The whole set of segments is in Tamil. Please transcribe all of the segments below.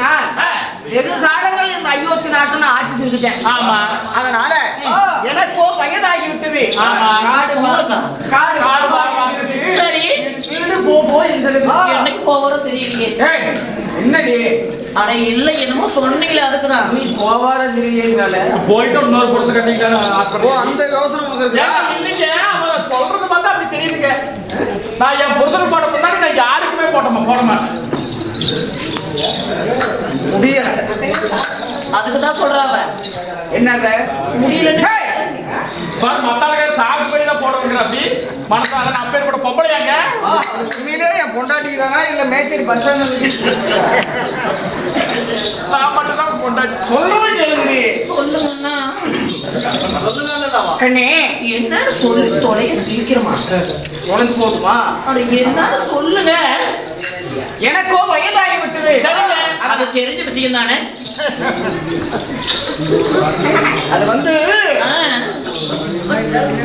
ஆ. வெகு காலங்கள் இந்த அயோத்தி நாட்டை நான் ஆட்சி செஞ்சுட்டேன். ஆமா. அதனால எனக்கோ வயதாகி விட்டது ஆமா. காடு உங்களுக்கா? காடு காடு. சரி. வீடு போ போ என்கிறது என்னைக்கு போகிறோம் தெரியலையே. ஏய், என்னடி? அட இல்ல என்னமோ சொன்னீங்களே அதுக்குதான். நீ போவார தெரியல போயிட்டு இன்னொரு பொறுத்து கட்டிக்கிட்டாரு ஓ அந்த யோசனை உனக்கு இருக்கா? இல்லைங்க அவன் சொல்றது பார்த்தா அப்படி தெரியுதுங்க. நான் என் போட்ட முன்னாடி நான் யாருக்குமே போட்டோமா போட மாட்டேன் முடியல. அதுக்கு தான் சொல்றாங்க என்னங்க முடியலன்னு ஹேய்! பாரு மத்தாளுங்க சாகு போய் தான் போடுவாங்க அப்படி. மனசால நான் கூட பொம்பளையாங்க உண்மையிலே என் பொண்டாட்டிக்கு தானா இல்ல மேச்சேரி பஸ் நான் மட்டும் தான் கொண்டாடி சொல்லுங்க கேளுங்க சொல்லுங்கன்னா கண்ணே என்னன்னு சொல்லி தொலைய சீக்கிரமா. உழைஞ்சு போதுமா அட என்னன்னு சொல்லுங்க எனக்கோ வயதாகி விட்டது சரிங்க. அது தெரிஞ்ச விஷயம் தானே அது வந்து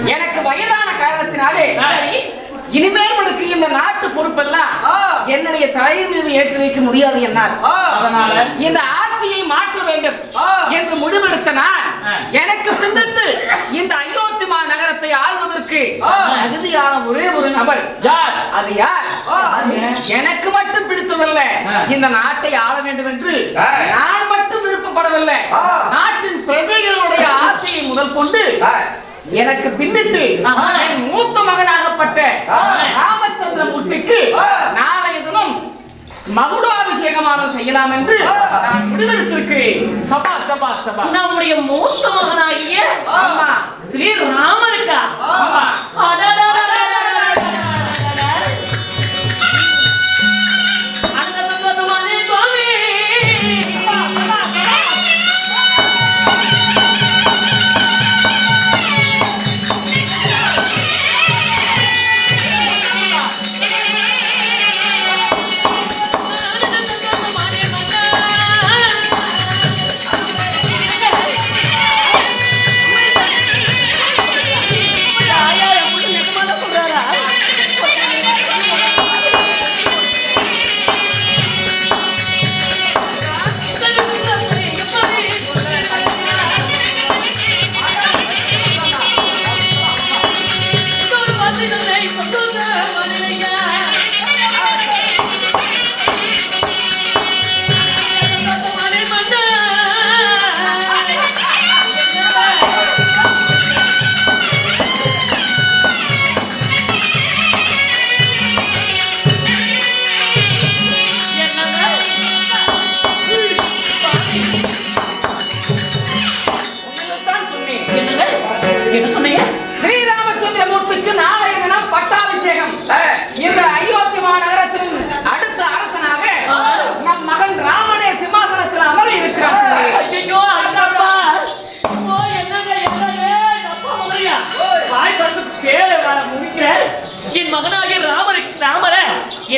எனக்கு வயதான காரணத்தினாலே இனிமேல் உனக்கு இந்த நாட்டு பொறுப்பெல்லாம். என்னுடைய தலையின் மீது ஏற்றி வைக்க முடியாது என்னால். அதனால? இந்த ஆட்சியை மாற்ற வேண்டும். என்று முடிவெடுத்த நான். எனக்கு பின்னிட்டு இந்த அயோத்திமா நகரத்தை ஆள்வதற்கு தகுதியான ஒரே ஒரு நபர் யார் அது யார். எனக்கு மட்டும் பிடித்ததல்ல. இந்த நாட்டை ஆள வேண்டும் என்று. நான் மட்டும் விருப்பப்படவில்லை. நாட்டின் பிரஜைகளுடைய ஆசையை முதல் கொண்டு. எனக்கு பின்னிட்டு மூத்த மகனாகப்பட்ட ஆ. ராமச்சந்திரமூர்த்திக்கு ஆ. நாளைய தினம் மகுடாபிஷேகமாக செய்யலாம் என்று. நான் முடிவெடுத்திருக்கிறேன் சபா சபா சபா நம்முடைய மூத்த மகனாகிய ஆமா ஸ்ரீராமருக்கா ஆமா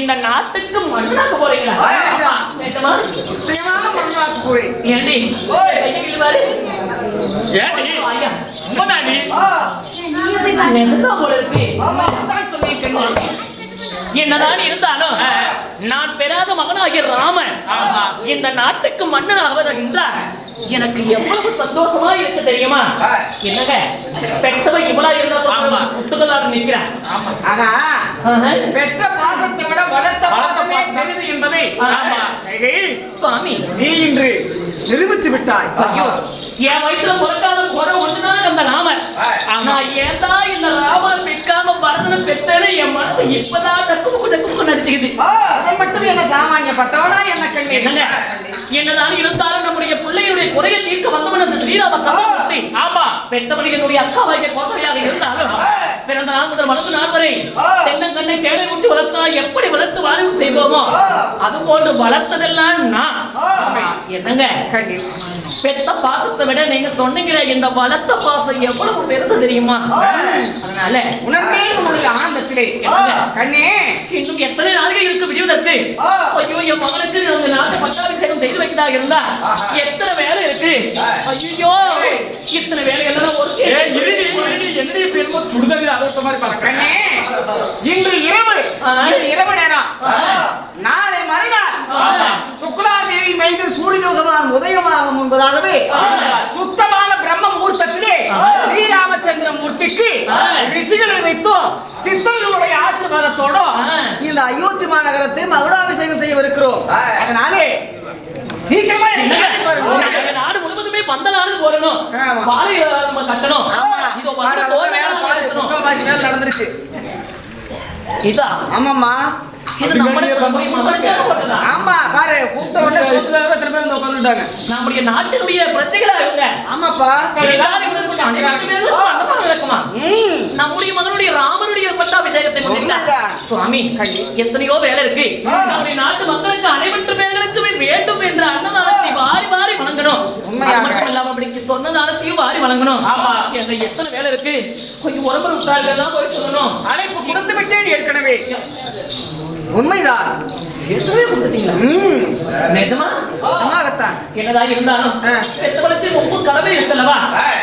இந்த நாட்டுக்கு மண்ணாக்க போறீங்களா? ஏண்டி? ஐயா உண்மைதாடி ஆ, என்ன போல இருக்கு? ஆமா தான் சொல்லியிருக்கேன். என்னதான் இருந்தாலும் நான் பெறாத மகனாகிய ராமன். இந்த நாட்டுக்கு மன்னன் ஆவதென்றால் எனக்கு எவ்வளவு சந்தோஷமா இருக்கு தெரியுமா. என்னங்க? பெற்றவன் இவளா இருந்தா ஆனா ஆஹா. பெற்ற பாசத்தை விட வளர்த்த பாசமே. பெரிது என்பதை சுவாமி. நீ இன்று நிரூபித்து விட்டாய். ஐயோ. என் வயிற்றுல பிறக்காத குறை ஒண்ணுதான் அந்த ராமன்? நான் ஏன்டா இந்த ராமன் பெற்காம பரதனை பெற்றேன்னு என் மனசு இப்பதான் டக்கு டக்கு நடிச்சுக்குது மட்டும் என்ன சாமானியப்பட்டவனா என்ன கண்ணு? என்னங்க? என்னதான் இருந்தாலும் நம்முடைய பிள்ளையுடைய குறையை தீர்க்க வந்தவன் அந்த ஸ்ரீராம சந்திரமூர்த்தி ஆமா பெற்றவன் என்னுடைய அக்காவாகிய கோசையாக இருந்தாலும் பிறந்த நாள் முதல் வளர்ந்த நாள் வரை தென்னங்கண்ணை தேடை ஊட்டி வளர்த்தா எப்படி வளர்த்து வாழ்வு செய்தோமோ அது போன்று வளர்த்ததெல்லாம் நான். என்னங்க? பெத்த பாசத்தை விட நீங்க சொன்னீங்களே இந்த வளர்த்த பாசம் எவ்வளவு பெருசு தெரியுமா? அதனால உணர்ந்தே உன்னுடைய ஆனந்தத்திலே? கண்ணே. இன்னும் எத்தனை நாள்கள் இருக்கு விடுவதற்கு. ஐயோ என் மகனுக்கு அந்த நாட்டு பட்டாபிஷேகம் செய்து வைக்கிறதா இருந்தா? எத்தனை வேலை இருக்கு? ஐயோ இத்தனை வேலை எல்லாம் ஒரு ஏ இருடி இருடி என்னடி பெருமோ சுடுதண்ணி அதட்ட மாதிரி கண்ணே. இன்று இரவு. இரவு நேரம் நாளை மறுநாள் ஆமா. சுக்லாதேவி மைந்து போலவே சுத்தமான பிரம்ம முகூர்த்தத்திலே ஸ்ரீராமச்சந்திர மூர்த்திக்கு ரிஷிகளை வைத்தும். சித்தர்களுடைய ஆசீர்வாதத்தோடும் இந்த அயோத்தி மாநகரத்தை மகுடாபிஷேகம் செய்யவிருக்கிறோம். அதனாலே சீக்கிரமா நாடு முழுவதுமே பந்தலாடு போடணும். பாலை நம்ம கட்டணும். இதோ நடந்துருச்சு இதா? ஆமாம்மா. இது ஆமா பாரு கூப்பிட்ட உடனே சொத்துக்காக திரும்ப வந்து உட்காந்துட்டாங்க நம்முடைய நாட்டினுடைய பிரஜைகளா இவங்க. ஆமாப்பா? நம்முடைய மகனுடைய ராமனுடைய பட்டாபிஷேகத்தை. சுவாமி எத்தனையோ வேலை இருக்கு. நம்முடைய நாட்டு மக்களுக்கு அனைவற்று பேர்களுக்குமே வேண்டும் என்ற அன்னதானத்தை வாரி வாரி மட்டும் இல்லாம அப்படிக்கு சொன்ன தானத்தையும் வாரி வழங்கணும். ஆமா. எத்தனை வேலை இருக்கு? கொஞ்சம் உடம்பு விட்டார்கள் எல்லாம் போய் சொல்லணும். அழைப்பு கொடுத்து விட்டேன் ஏற்கனவே. உண்மைதான். எத்தனை கொடுத்துட்டீங்களா ம். நிஜமா? சும்மாகத்தான் என்னதா இருந்தாலும்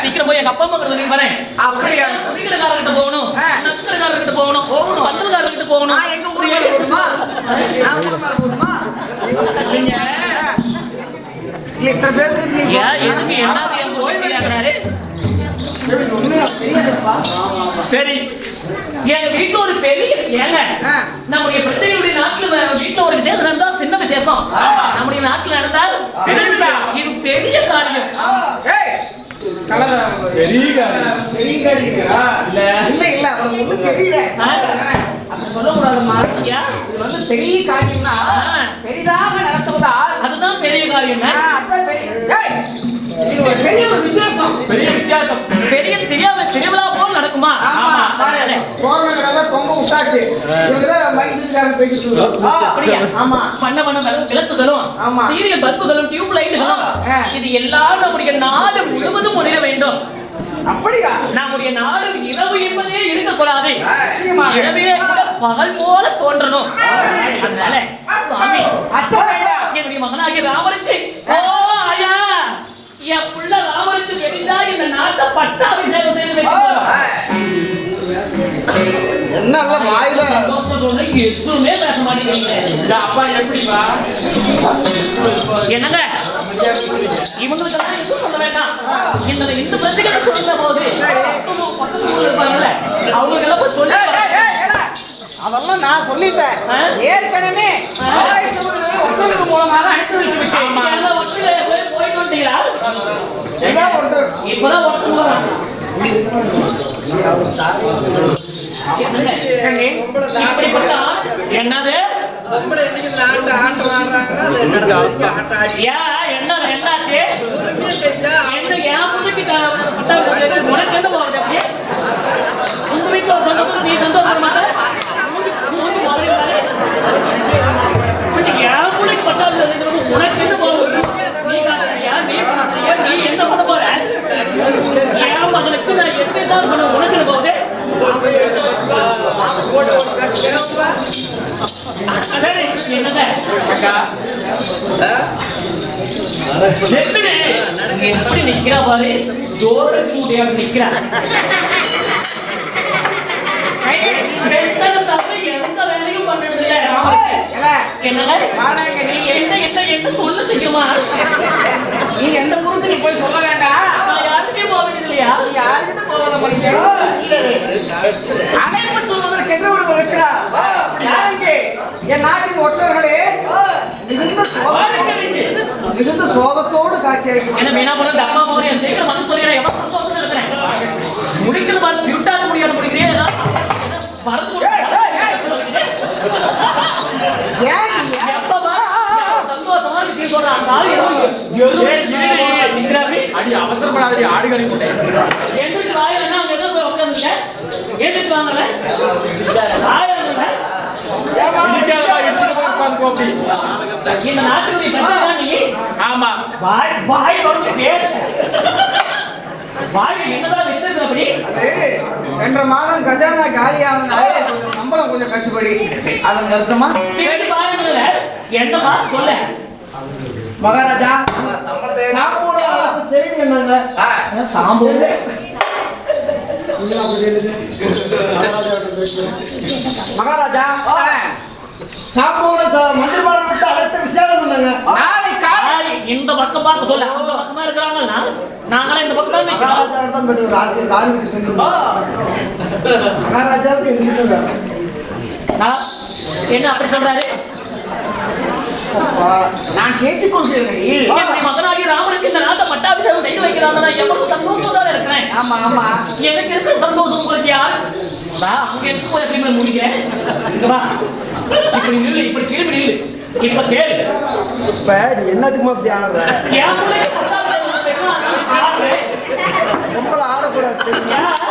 சீக்கிரம் போய் எங்க அப்பா அம்மா கூட வரேன் அப்படியா? குடிகளக்காரர்கிட்ட போகணும். நக்கரக்காரர்கிட்ட போகணும். போகணும். பந்தல்காரர்கிட்ட போகணும். எங்க ஊர் மேல போகணுமா? நான் சரி எங்க வீட்டுல ஒரு பெரிய ஏங்க. நம்முடைய பிரச்சனையுடைய நாட்டுல வீட்டுல ஒரு விசேஷம் நடந்தா சின்ன விசேஷம் நம்முடைய நாட்டுல நடந்தால். இது பெரிய காரியம் ஏய் கலரா பெரிய காரியம். பெரிய காரியங்களா இல்ல. இல்ல இல்ல அவனுக்கு ஒண்ணும் தெரியல ஆ. அப்படி சொல்லக்கூடாதும்மா ஏன்? இது வந்து பெரிய காரியம்னா. பெரிதாக நடத்துவதால் அதுதான் பெரிய காரியம் பெரிய விசேஷம் பெரிய தெரியாம திருவிழா போல் நடக்குமா ஆமா. விட்டாச்சு பேசிட்டு இருக்காங்க. அப்படியா? ஆமா விளக்குகளும். சீரியல் பல்புகளும் டியூப் லைட்டுகளும். இது எல்லாம் நம்முடைய நாடு முழுவதும் ஒளிர வேண்டும் அப்படியா நம்முடைய நாடு இரவு என்பதே இருக்கக்கூடாது. இரவே பகல் போல தோன்றணும் அதனால சுவாமி. என்னுடைய மகனாகிய ராமருக்கு என் புள்ள ராமருக்கு தெரிந்தா இந்த நாட்டை பட்டாபிஷேகம் செய்து என்ன வாயில? சொன்ன எதுவுமே பேச மாட்டேங்கிறீங்க. இந்த அப்பா எப்படிப்பா என்னங்க? இவங்களுக்கெல்லாம் எதுவும் சொல்ல வேண்டாம். இந்த இந்த பிரச்சனைகளை சொல்லுற போது. பக்கத்து இருப்பாங்கல்ல அவங்களுக்கெல்லாம் சொல்லி. அதெல்லாம் நான் சொல்லிட்டேன்? ஏற்கனவே மூலமாக அனுப்பி வைத்து விட்டேன். ஒன்று. இப்பதான் என்னது? உனக்கு என்ன போகுது உங்க வீட்டுல சந்தோஷம் நீ சந்தோஷம் மாட்டேன் என் பிள்ளைக்கு பட்டாபிஷேகம் உனக்கு என்ன போகுது நீ காட்டுறியா நீ காட்டுறியா நீ என்ன பண்ண போற என் மகனுக்கு நான் எதுவுமே தான் பண்ண உனக்கு என்ன போகுது சரி என்னங்க அக்கா எப்படி எப்படி நிக்கிறா பாரு ஜோரச்சு முடியாம நிக்கிறா பெண்கள் தவிர எந்த வேலையும் பண்ணது இல்ல ஏய், ஏடா, என்னங்க வாடாங்க, நீ என்ன என்ன என்ன சொல்ல தெரியுமா நீ எந்த ஊருக்கு நீ போய் சொல்ல வேண்டாம் இல்லையா. அழைப்பு சொல்வதற்கு என்று ஒருவர் இருக்கிறார் என் நாட்டின் ஒற்றர்களே. மிகுந்த மிகுந்த சோகத்தோடு காட்சி முடிக்கிறது பார்த்து விட்டாக்க முடியாது முடிக்கிறேன் ஏன் சந்தோஷமா இருக்கு சொல்றான் நாள் நிக்கிறாரு அடி அவசரப்படாதடி ஆடு கழி போட்டேன் எந்திரிச்சு வாயிலன்னா அங்க என்ன போய் உட்காந்துங்க எந்திரிச்சு வாங்கல. இந்த நாட்டுடைய பிரச்சனை நீ ஆமா. வாய் வாய் வந்து பேச. வாய் என்னதான் வித்தது அப்படி? சென்ற மாதம் கஜானா காலியானதுனால கொஞ்சம் சம்பளம் கொஞ்சம் கட்டுப்படி. அதன் அர்த்தமா கேட்டு பாருங்கல்ல என்னமா சொல்ல மகாராஜா சாம்போட செய்தி என்னங்க? சாம்பு மகாராஜா சாம்போட மந்திரபாலம் விட்டு அழைத்த விசேடம் என்னங்க? நாளை காலை இந்த பக்கம் பார்க்க சொல்ல. அந்த பக்கமா இருக்கிறாங்கன்னா நாங்களே இந்த பக்கம். மகாராஜா என்ன அப்படி சொல்றாரு? நான் பேசிக் என்னுடைய மகனாகி ராமனுக்கு இந்த நாட்டை பட்டாபிஷேகம் நான் எவ்வளவு இருக்கிறேன். ஆமா ஆமா. எனக்கு இருக்க சந்தோஷம் உங்களுக்கு யார்? அங்க போய் எப்படி இப்படி நில்லு இப்படி திரும்பி நில்லு. இப்ப கேளு. இப்ப ஆடுற. பொம்பளை ஆடக்கூடாது